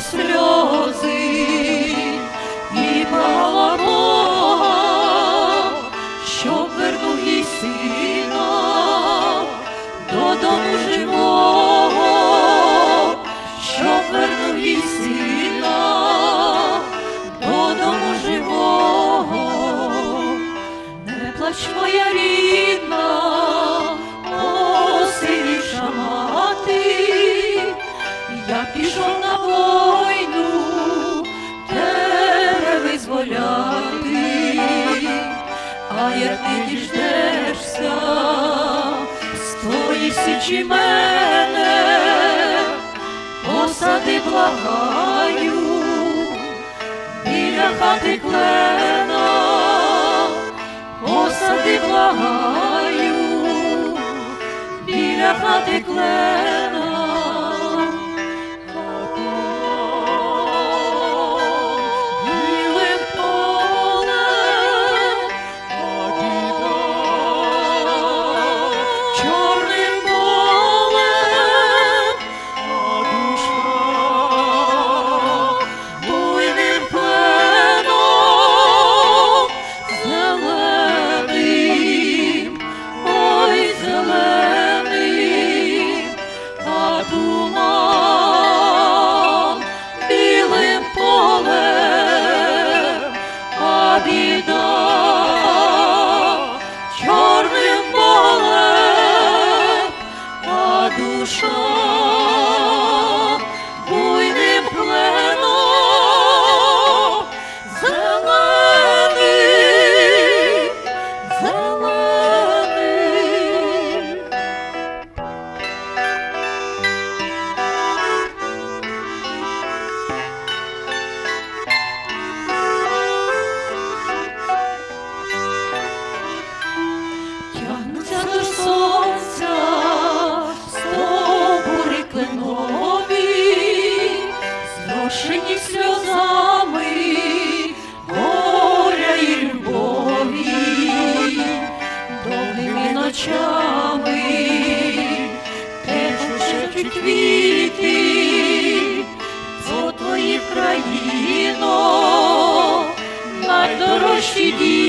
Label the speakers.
Speaker 1: сльози і благала Бога, щоб вернув їй сина додому живого, щоб вернув їй сина додому живого, не плач моя. тисячі мене, посади благаю, біля хати кле. бачить квіти, цю твоїх країно найдорожчі діти.